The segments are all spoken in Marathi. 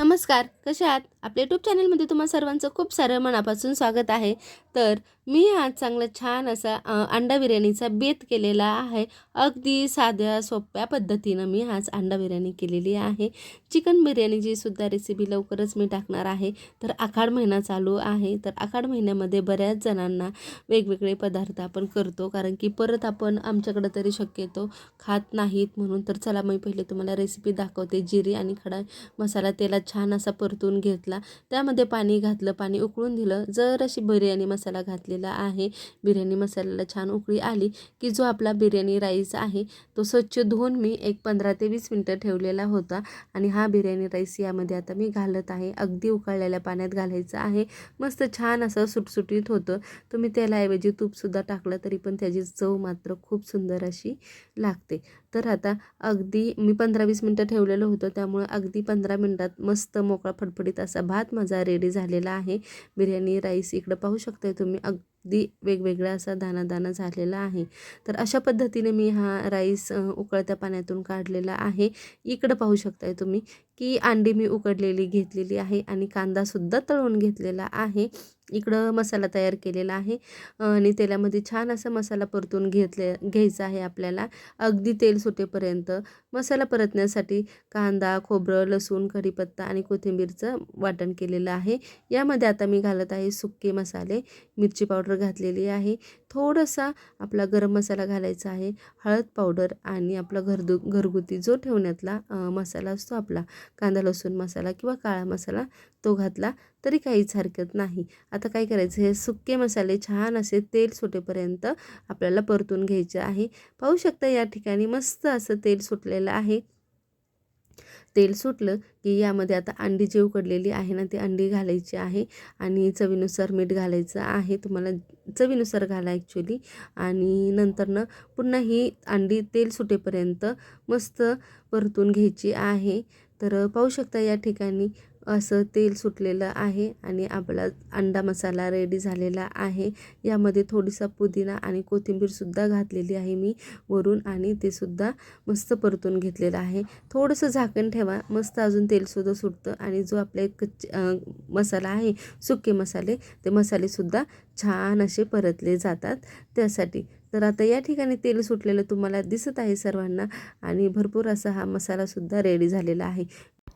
Um, नमस्कार कसे आहात? आपल्या यूट्यूब चॅनलमध्ये तुम्हाला सर्वांचं खूप सारं मनापासून स्वागत आहे. तर मी आज चांगला छान असा अंडा बिर्याणीचा बेत केलेला आहे. अगदी साध्या सोप्या पद्धतीनं मी आज अंडा बिर्याणी केलेली आहे. चिकन बिर्याणीची सुद्धा रेसिपी लवकरच मी टाकणार आहे. तर आखाड महिना चालू आहे. तर आखाड महिन्यामध्ये बऱ्याच जणांना वेगवेगळे पदार्थ आपण करतो. कारण की परत आपण आमच्याकडं तरी शक्यतो खात नाहीत म्हणून. तर चला मी पहिले तुम्हाला रेसिपी दाखवते. जिरी आणि खडा मसाला तेलात छान असा परतून घेतला. त्यामध्ये पाणी घातलं पाणी उकळून दिलं. जर अशी बिर्याणी मसाला घातलेला आहे. बिर्याणी मसाल्याला छान उकळी आली की जो आपला बिर्याणी राईस आहे तो स्वच्छ धुवून मी एक पंधरा ते वीस मिनटं ठेवलेला होता. आणि हा बिर्याणी राईस यामध्ये आता मी घालत आहे. अगदी उकळलेल्या पाण्यात घालायचं आहे. मस्त छान असं सुटसुटीत होतं. तुम्ही त्यालाऐवजी तूपसुद्धा टाकलं तरी पण त्याची चव मात्र खूप सुंदर अशी लागते. तर आता अगदी मी पंधरा वीस मिनटं ठेवलेलं होतं त्यामुळे अगदी पंधरा मिनटात मस्त मोकळा फडफडीत असा भात माझा रेडी झालेला आहे. बिर्याणी राईस इकडं पाहू शकता तुम्ही अगदी वेगवेगळा असा दाना झालेला आहे. तर अशा पद्धतीने मी हा राईस उकळत्या पाण्यातून काढलेला आहे. इकडं पाहू शकताय तुम्ही की अंडी मी उकडलेली घेतलेली आहे आणि कांदासुद्धा तळून घेतलेला आहे. इकडं मसाला तयार केलेला आहे. आणि तेलामध्ये छान असा मसाला परतून घेतले घ्यायचा आहे आपल्याला. अगदी तेल सुटेपर्यंत. मसाला परतण्यासाठी कांदा खोबरं लसूण कढीपत्ता आणि कोथिंबीरचं वाटण केलेलं आहे. यामध्ये आता मी घालत आहे सुके मसाले. मिरची पावडर घातलेली आहे. थोडासा आपला गरम मसाला घालायचा आहे. हळद पावडर आणि आपला घरदु घरगुती जो ठेवण्यातला मसाला असतो आपला कांदा लसूण मसाला किंवा काळा मसाला तो घातला तरी काहीच हरकत नाही. आता आता काय करायचं? हे सुके मसाले छान असे तेल सुटेपर्यंत आपल्याला परतून घ्यायचे आहे. पाहू शकता या ठिकाणी मस्त असं तेल सुटलेलं आहे. तेल सुटलं की यामध्ये आता अंडी जी उकडलेली आहे ना ती अंडी घालायची आहे आणि चवीनुसार मीठ घालायचं आहे. तुम्हाला चवीनुसार घाला ॲक्च्युली आणि नंतरनं पुन्हा ही अंडी तेल सुटेपर्यंत मस्त परतून घ्यायची आहे. तर पाहू शकता या ठिकाणी असं तेल सुटलेलं आहे आणि आपला अंडा मसाला रेडी झालेला आहे. यामध्ये थोडीसा पुदिना आणि कोथिंबीरसुद्धा घातलेली आहे मी वरून आणि ते सुद्धा मस्त परतून घेतलेलं आहे. थोडंसं झाकण ठेवा मस्त अजून तेलसुद्धा सुटतं आणि जो आपला कच्चे कच्च मसाला आहे सुके मसाले ते मसालेसुद्धा छान असे परतले जातात त्यासाठी. तर आता या ठिकाणी तेल सुटलेलं तुम्हाला दिसत आहे सर्वांना आणि भरपूर असा हा मसालासुद्धा रेडी झालेला आहे.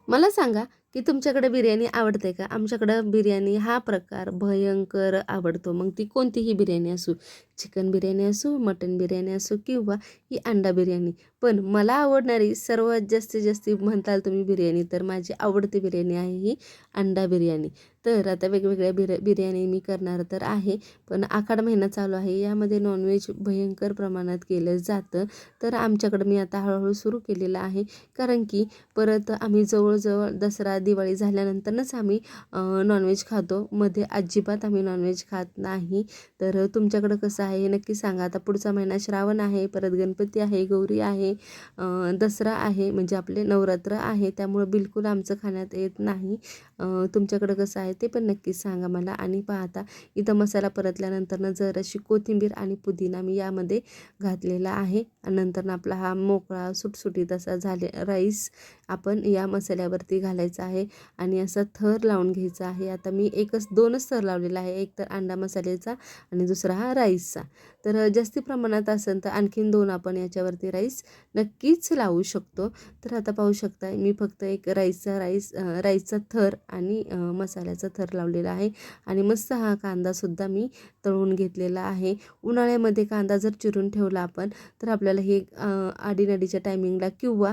मला सांगा की तुमच्याकडे बिर्याणी आवडते का? आमच्याकडं बिर्याणी हा प्रकार भयंकर आवडतो. मग ती कोणतीही बिर्याणी असू चिकन बिर्याणी असो मटन बिर्याणी असो किंवा ही अंडा बिर्याणी. पण मला आवडणारी सर्वात जास्तीत जास्त म्हणताल तुम्ही बिर्याणी तर माझी आवडती बिर्याणी आहे ही अंडा बिर्याणी. तर आता वेगवेगळ्या बिर्या बिर्याणी मी करणार तर आहे पण आखाड महिना चालू आहे यामध्ये नॉनव्हेज भयंकर प्रमाणात केलं जातं. तर आमच्याकडं मी आता हळूहळू सुरू केलेलं आहे कारण की परत आम्ही जवळजवळ दसरा दिवाळी झाल्यानंतरच आम्ही नॉनव्हेज खातो. मध्ये अजिबात आम्ही नॉनव्हेज खात नाही. तर तुमच्याकडं कसं आहे? हे नक्की सांगा. आता पुढचा महिना श्रावण आहे परत गणपती आहे गौरी आहे दसरा आहे म्हणजे आपले नवरात्र आहे. त्यामुळं बिलकुल आमचं खाण्यात येत नाही. तुमच्याकडं कसं आहे ते पण नक्कीच सांगा मला. आणि पाहता इथं मसाला परतल्यानंतरनं जराशी कोथिंबीर आणि पुदिना मी यामध्ये घातलेला आहे. नंतरनं नंतर आपला हा मोकळा सुटसुटीत असा झाले राईस आपण या मसाल्यावरती घालायचा आहे. आणि असा थर लावून घ्यायचा आहे. आता मी एकच दोनच थर लावलेला आहे. एक तर अंडा मसाल्याचा आणि दुसरा हा राईसचा. तर जास्ती प्रमाणात असेल तर आणखीन दोन आपण याच्यावरती राईस नक्कीच लावू शकतो. तर आता पाहू शकता मी फक्त एक राईसचा राईस राईसचा थर आणि मसाल्याचा थर लावलेला आहे. आणि मस्त हा कांदासुद्धा मी तळून घेतलेला आहे. उन्हाळ्यामध्ये कांदा जर चिरून ठेवला आपण तर आपल्याला हे आडीनाडीच्या टायमिंगला किंवा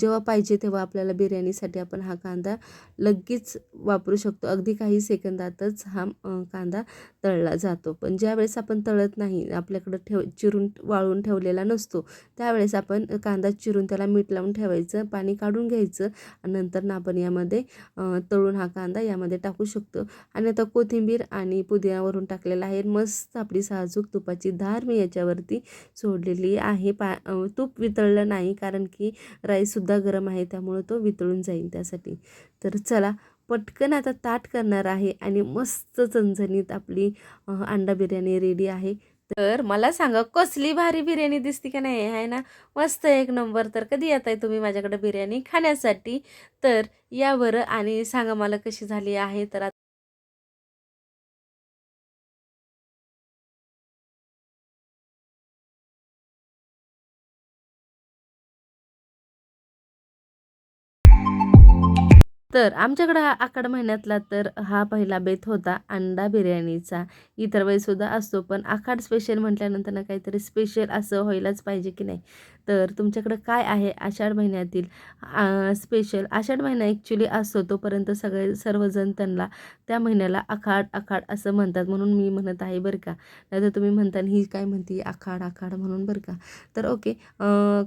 जेव्हा पाहिजे तेव्हा आपल्याला बिर्याणीसाठी आपण हा कांदा लगेच वापरू शकतो. अगदी काही सेकंदातच हा कांदा तळला जातो. पण ज्यावेळेस आपण तळत नाही आपल्याकडं ठेव चिरून वाळून ठेवलेला नसतो. त्यावेळेस आपण कांदा चिरून त्याला मीठ लावून ठेवायचं पाणी काढून घ्यायचं आणि नंतर ना आपण यामध्ये तळून हा कांदा यामध्ये टाकू शकतो. आणि आता कोथिंबीर आणि पुदिनावरून टाकलेला आहे. मस्त आपली साजूक तुपाची धार मी याच्यावरती सोडलेली आहे. पा तूप वितळलं नाही कारण की राईससुद्धा गरम आहे त्यामुळं तो वितळून जाईल त्यासाठी. तर चला पटकन आता ताट करणार आहे आणि मस्त चणचणीत आपली अंडा बिर्याणी रेडी आहे. तर मला सांगा कसली भारी बिर्याणी दिसती का नाही? आहे ना? मस्त एक नंबर. तर कधी येत आहे तुम्ही माझ्याकडे बिर्याणी खाण्यासाठी? तर या बरं आणि सांगा मला कशी झाली आहे? तर तर आमच्याकडं हा आखाड महिन्यातला तर हा पहिला बेत होता अंडा बिर्याणीचा. इतर वेळेसुद्धा असतो पण आखाड स्पेशल म्हटल्यानंतर ना काहीतरी स्पेशल असं व्हायलाच पाहिजे की नाही? तर तुमच्याकडं काय आहे आषाढ महिन्यातील स्पेशल आषाढ महिना ॲक्च्युली असतो तोपर्यंत सगळे सर्वजण त्यांना त्या महिन्याला आखाड आखाड असं म्हणतात. म्हणून मी म्हणत आहे बरं का. नाहीतर तुम्ही म्हणता ही काय म्हणते? आखाड आखाड म्हणून बरं का. तर ओके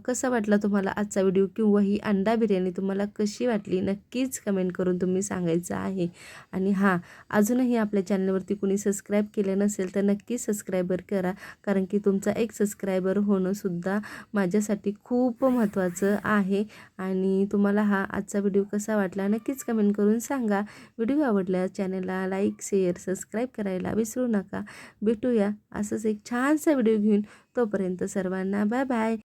कसा वाटला तुम्हाला आजचा व्हिडिओ किंवा ही अंडा बिर्याणी तुम्हाला कशी वाटली? नक्कीच कमेंट करून तुम्ही सांगायचं आहे. आणि हां अजूनही आपल्या चॅनलवरती कुणी सबस्क्राईब केलं नसेल तर नक्की सबस्क्रायबर करा. कारण की तुमचा एक सबस्क्रायबर होणंसुद्धा माझ्या माझ्यासाठी खूप महत्त्वाचं आहे. आणि तुम्हाला हा आजचा व्हिडिओ कसा वाटला नक्कीच कमेंट करून सांगा. व्हिडिओ आवडल्यास चॅनलला लाईक शेअर सबस्क्राईब करायला विसरू नका. भेटूया असंच एक छानसा व्हिडिओ घेऊन तोपर्यंत सर्वांना बाय बाय.